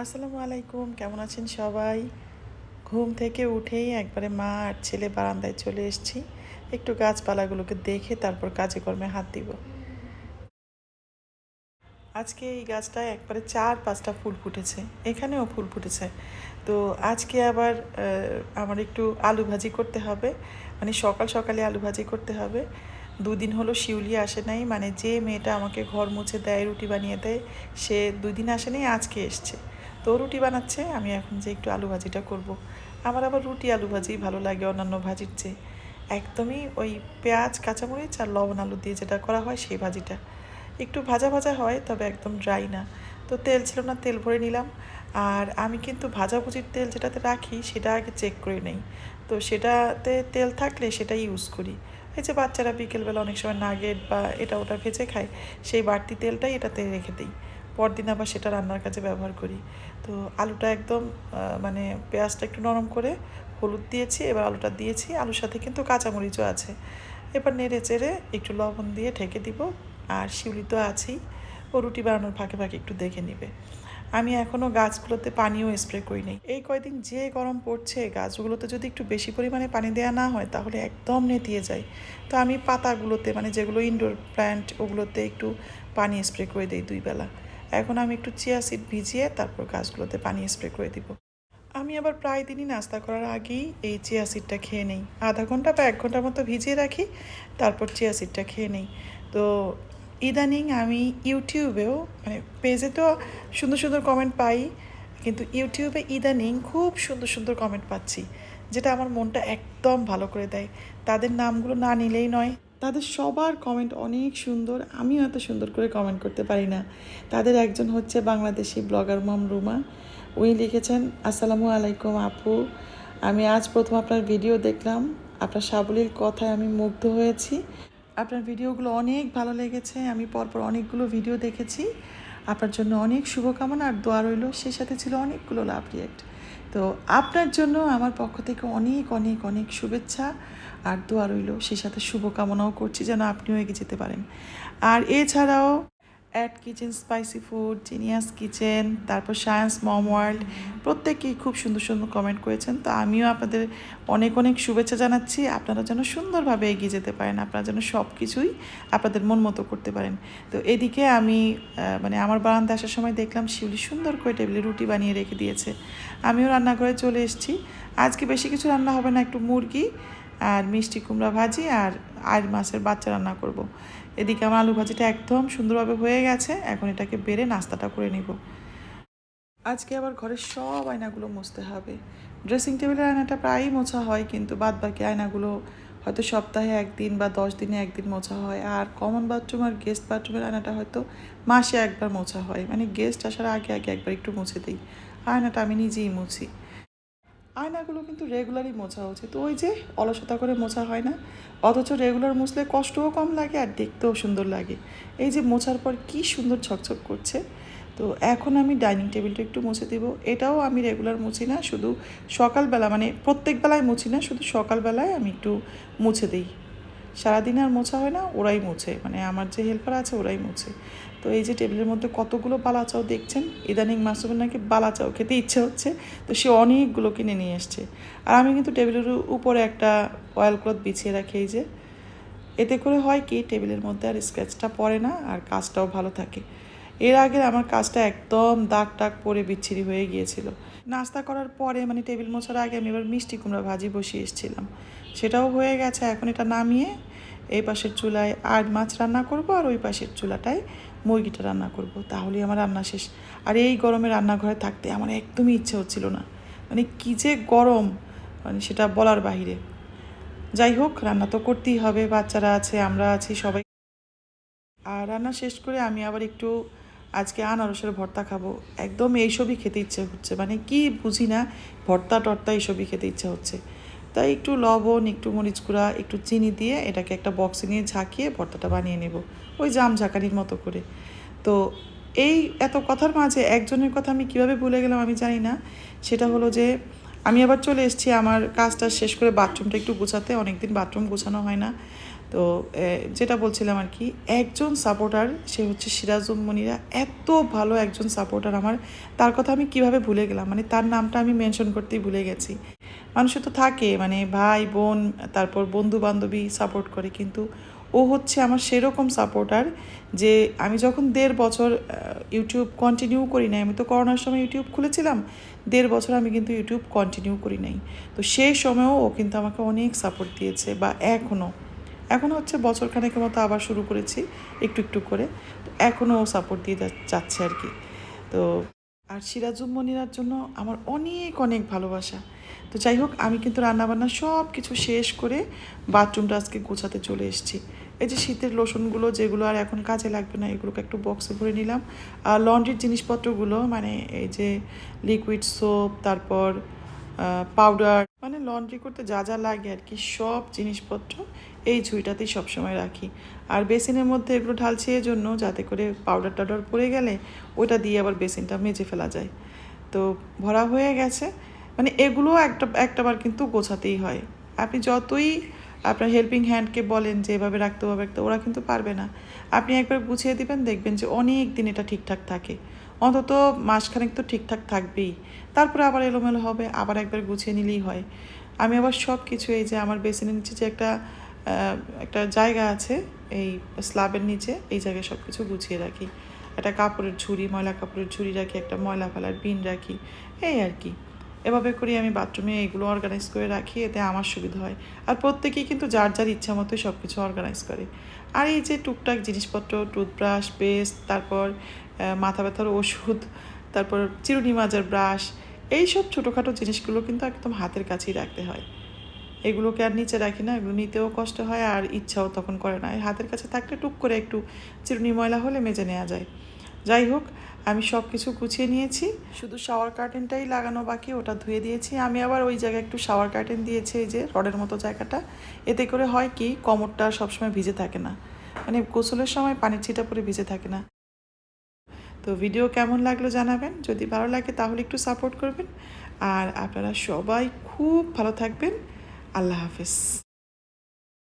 আসসালামু আলাইকুম, কেমন আছেন সবাই? ঘুম থেকে উঠেই একবারে মা আর ছেলে বারান্দায় চলে এসেছি। একটু গাছপালাগুলোকে দেখে তারপর কাজে কর্মে হাত দিব। আজকে এই গাছটায় একবারে চার পাঁচটা ফুল ফুটেছে। এখানেও ফুল ফুটেছে। তো আজকে আবার আমার একটু আলু ভাজি করতে হবে। মানে সকাল সকালে আলু ভাজি করতে হবে। দুদিন হলো শিউলি আসে নাই। মানে যে মেয়েটা আমাকে ঘর মুছে দেয়, রুটি বানিয়ে দেয়, সে দুই দিন আসে নাই, আজকে এসছে। তো রুটি বানাচ্ছে, আমি এখন যে একটু আলু ভাজিটা করব। আমার আবার রুটি আলু ভাজি ভালো লাগে অন্যান্য ভাজির চেয়ে। একদমই ওই পেঁয়াজ, কাঁচামরিচ আর লবণ আলু দিয়ে যেটা করা হয় সেই ভাজিটা। একটু ভাজা ভাজা হয়, তবে একদম ড্রাই না। তো তেল ছিল না, তেল ভরে নিলাম। আর আমি কিন্তু ভাজাভুজির তেল যেটাতে রাখি, সেটা আগে চেক করে নেই। তো সেটাতে তেল থাকলে সেটা ইউজ করি। এই যে বাচ্চারা বিকেলবেলা অনেক সময় নাগেট বা এটা ওটা ভেজে খায়, সেই বাড়তি তেলটাই এটাতে রেখে দিই। পরদিন আবার সেটা রান্নার কাজে ব্যবহার করি। তো আলুটা একদম মানে পেঁয়াজটা একটু নরম করে হলুদ দিয়েছি, এবার আলুটা দিয়েছি। আলুর সাথে কিন্তু কাঁচামরিচও আছে। এবার নেড়ে চেড়ে একটু লবণ দিয়ে ঢেকে দিব। আর শিউলি তো আছেই। ও রুটি বানানোর ফাঁকে ফাঁকে একটু দেখে নিবে। আমি এখনও গাছগুলোতে পানিও স্প্রে করি নাই। এই কয়দিন যে গরম পড়ছে, গাছগুলোতে যদি একটু বেশি পরিমাণে পানি দেওয়া না হয়, তাহলে একদম নেতিয়ে যায়। তো আমি পাতাগুলোতে মানে যেগুলো ইনডোর প্ল্যান্ট ওগুলোতে একটু পানি স্প্রে করে দিই দুই বেলা। এখন আমি একটু চিয়া সিড ভিজিয়ে তারপর গাছগুলোতে পানি স্প্রে করে দিব। আমি আবার প্রায় দিনই নাস্তা করার আগেই এই চিয়া সিডটা খেয়ে নেই। আধা ঘণ্টা বা এক ঘণ্টার মতো ভিজিয়ে রাখি, তারপর চিয়া সিডটা খেয়ে নেই। তো ইদানিং আমি ইউটিউবেও মানে পেজে তো সুন্দর সুন্দর কমেন্ট পাই, কিন্তু ইউটিউবে ইদানিং খুব সুন্দর সুন্দর কমেন্ট পাচ্ছি, যেটা আমার মনটা একদম ভালো করে দেয়। তাদের নামগুলো না নিলেই নয়। তাদের সবার কমেন্ট অনেক সুন্দর। আমিও এত সুন্দর করে কমেন্ট করতে পারি না। তাদের একজন হচ্ছে বাংলাদেশি ব্লগার মম রুমা উনি লিখেছেন, আসসালামু আলাইকুম আপু। আমি আজ প্রথম আপনার ভিডিও দেখলাম। আপনার সাবলীল কথায় আমি মুগ্ধ হয়েছি। আপনার ভিডিওগুলো অনেক ভালো লেগেছে। আমি পরপর অনেকগুলো ভিডিও দেখেছি। আপনার জন্য অনেক শুভকামনা আর দোয়া রইল। সে সাথে ছিল অনেকগুলো লাভ রিয়েক্ট তো আপনার জন্য আমার পক্ষ থেকে অনেক অনেক অনেক শুভেচ্ছা আর দোয়া রইল। সেই সাথে শুভকামনাও করছি যেন আপনিও এগিয়ে যেতে পারেন। আর এছাড়াও at kitchen spicy food genius kitchen তারপর সায়েন্স মম ওয়ার্ল্ড প্রত্যেকেই খুব সুন্দর সুন্দর কমেন্ট করেছেন। তো আমিও আপনাদের অনেক অনেক শুভেচ্ছা জানাচ্ছি। আপনারা যেন সুন্দরভাবে এগিয়ে যেতে পারেন, আপনারা যেন সব কিছুই আপনাদের মন মতো করতে পারেন। তো এদিকে আমি মানে আমার বারান্দা আসার সময় দেখলাম শিউলি সুন্দর করে টেবিলে রুটি বানিয়ে রেখে দিয়েছে। আমিও রান্নাঘরে চলে এসেছি। আজকে বেশি কিছু রান্না হবে না, একটু মুরগি আর মিষ্টি কুমড়া ভাজি আর আর মাছের বাচ্চা রান্না করব। এদিকে আমার আলু ভাজিটা একদম সুন্দরভাবে হয়ে গেছে, এখন এটাকে বেড়ে নাস্তাটা করে নিব। আজকে আবার ঘরের সব আয়নাগুলো মুছতে হবে। ড্রেসিং টেবিলের আয়নাটা প্রায়ই মোছা হয়, কিন্তু বাদ বাকি আয়নাগুলো হয়তো সপ্তাহে একদিন বা দশ দিনে একদিন মোছা হয়। আর কমন বাথরুম আর গেস্ট বাথরুমের আয়নাটা হয়তো মাসে একবার মোছা হয়। মানে গেস্ট আসার আগে আগে একবার একটু মুছে দিই। আয়নাটা আমি নিজেই মুছি। আয়নাগুলো কিন্তু রেগুলারই মোছা উচিত। ওই যে অলসতা করে মোছা হয় না, অথচ রেগুলার মুছলে কষ্টও কম লাগে আর দেখতেও সুন্দর লাগে। এই যে মোছার পর কি সুন্দর ঝকঝক করছে। তো এখন আমি ডাইনিং টেবিলটা একটু মুছে দিব। এটাও আমি রেগুলার মুছি না, শুধু সকালবেলা মানে প্রত্যেকবেলায় মুছি না, শুধু সকালবেলায় আমি একটু মুছে দিই। সারাদিন আর মোছা হয় না, ওরাই মোছে। মানে আমার যে হেল্পার আছে, ওরাই মোছে। তো এই যে টেবিলের মধ্যে কতগুলো বালাচাও দেখছেন? ইদানিং মাসুমের নাকি বালাচাও খেতে ইচ্ছে হচ্ছে। তো সে অনেকগুলো কিনে নিয়ে এসছে। আর আমি কিন্তু টেবিলের উপরে একটা অয়েল ক্লথ বিছিয়ে রাখি এই যে। এতে করে হয় কি, টেবিলের মধ্যে আর স্ক্র্যাচটা পড়ে না, আর কাজটাও ভালো থাকে। এর আগে আমার কাজটা একদম দাগ টাক পরে বিচ্ছিরি হয়ে গিয়েছিল। নাস্তা করার পরে মানে টেবিল মোছার আগে আমি এবার মিষ্টি কুমড়া ভাজি বসিয়ে এসেছিলাম। সেটাও হয়ে গেছে, এখন এটা নামিয়ে এই পাশের চুলায় আর মাছ রান্না করব আর ওই পাশের চুলাটায় মুরগিটা রান্না করব। তাহলেই আমার রান্না শেষ। আর এই গরমে রান্নাঘরে থাকতে আমার একদমই ইচ্ছে হচ্ছিল না। মানে কী যে গরম মানে সেটা বলার বাহিরে। যাই হোক, রান্না তো করতেই হবে, বাচ্চারা আছে, আমরা আছি, সবাই। আর রান্না শেষ করে আমি আবার একটু আজকে আনারসের ভর্তা খাব। একদম এইসবই খেতে ইচ্ছে হচ্ছে। মানে কি বুঝি না, ভর্তা টর্তা এইসবই খেতে ইচ্ছে হচ্ছে। তাই একটু লবণ, একটু মরিচ গুঁড়া, একটু চিনি দিয়ে এটাকে একটা বক্সে নিয়ে ঝাঁকিয়ে ভর্তাটা বানিয়ে নেব। ওই জাম ঝাঁকানির মতো করে। তো এই এত কথার মাঝে একজনের কথা আমি কীভাবে ভুলে গেলাম আমি জানি না। সেটা হলো যে আমি আবার চলে এসেছি, আমার কাজটা শেষ করে বাথরুমটা একটু গুছাতে, অনেকদিন বাথরুম গোছানো হয় না। তো যেটা বলছিলাম আর কি, একজন সাপোর্টার সে হচ্ছে সিরাজুম মনিরা এত ভালো একজন সাপোর্টার আমার। তার কথা আমি কীভাবে ভুলে গেলাম মানে তার নামটা আমি মেনশন করতেই ভুলে গেছি। মানুষের তো থাকে মানে ভাই, বোন, তারপর বন্ধু বান্ধবী সাপোর্ট করে, কিন্তু ও হচ্ছে আমার সেরকম সাপোর্টার যে আমি যখন দেড় বছর ইউটিউব কন্টিনিউ করি নাই, আমি তো করোনার সময় ইউটিউব খুলেছিলাম দেড় বছর আমি কিন্তু ইউটিউব কন্টিনিউ করি নাই। তো সেই সময়ও ও কিন্তু আমাকে অনেক সাপোর্ট দিয়েছে বা এখনও। এখন হচ্ছে বছর খানেকের মতো আবার শুরু করেছি, একটু একটু করে। তো এখনও ও সাপোর্ট দিয়ে যাচ্ছে আর কি। তো আর সিরাজুম মনিরার জন্য আমার অনেক অনেক ভালোবাসা। তো যাই হোক, আমি কিন্তু রান্নাবান্না সব কিছু শেষ করে বাথরুমটা আজকে গোছাতে চলে এসেছি। এই যে শীতের লোশনগুলো যেগুলো আর এখন কাজে লাগবে না, এগুলোকে একটু বক্সে ভরে নিলাম। আর লন্ড্রির জিনিসপত্রগুলো মানে এই যে লিকুইড সোপ তারপর পাউডার মানে লন্ড্রি করতে যা যা লাগে আর কি, সব জিনিসপত্র এই ঝুড়িটাতেই সবসময় রাখি। আর বেসিনের মধ্যে এগুলো ঢালছি এই জন্য যাতে করে পাউডার টাউডার পড়ে গেলে ওইটা দিয়ে আবার বেসিনটা মেজে ফেলা যায়। তো ভরা হয়ে গেছে। মানে এগুলো একটা, একটাবার কিন্তু গোছাতেই হয়। আপনি যতই আপনার হেল্পিং হ্যান্ডকে বলেন যে, এভাবে রাখতে হবে, রাখতে ওরা কিন্তু পারবে না। আপনি একবার গুছিয়ে দিবেন, দেখবেন যে অনেক দিন এটা ঠিকঠাক থাকে। অন্তত মাসখানেক তো ঠিকঠাক থাকবেই। তারপরে আবার এলোমেলো হবে, আবার একবার গুছিয়ে নিলেই হয়। আমি আবার সব কিছু এই যে আমার বেসিনের নিচে যে একটা একটা জায়গা আছে, এই স্ল্যাবের নিচে, এই জায়গায় সব কিছু গুছিয়ে রাখি। একটা কাপড়ের ঝুড়ি, ময়লা কাপড়ের ঝুড়ি রাখি, একটা ময়লা ফেলার বিন রাখি, এই আর কি। এভাবে করে আমি বাথরুমে এগুলো অর্গানাইজ করে রাখি, এতে আমার সুবিধা হয়। আর প্রত্যেকেই কিন্তু যার যার ইচ্ছা মতোই সব কিছু অর্গানাইজ করে। আর এই যে টুকটাক জিনিসপত্র টুথব্রাশ পেস্ট তারপর মাথা ব্যথার ওষুধ, তারপর চিরুনি মাজার ব্রাশ এইসব ছোটোখাটো জিনিসগুলো কিন্তু একদম হাতের কাছেই রাখতে হয়। এগুলোকে আর নিচে রাখি না, এগুলো নিতেও কষ্ট হয় আর ইচ্ছাও তখন করে না। এই হাতের কাছে থাকলে টুক করে একটু চিরুনি ময়লা হলে মেজে নেওয়া যায়। যাই হোক আমি সব কিছু গুছিয়ে নিয়েছি। শুধু শাওয়ার কার্টেনটাই লাগানো বাকি ওটা ধুয়ে দিয়েছি। আমি আবার ওই জায়গায় একটু শাওয়ার কার্টেন দিয়েছি এই যে রডের মতো জায়গাটা। এতে করে হয় কি কমরটা সবসময় ভিজে থাকে না। মানে গোসলের সময় পানির ছিটা পরে ভিজে থাকে না। তো ভিডিও কেমন লাগল জানাবেন। যদি ভালো লাগে তাহলে একটু সাপোর্ট করবেন। আর আপনারা সবাই খুব ভালো থাকবেন। আল্লাহ হাফেজ।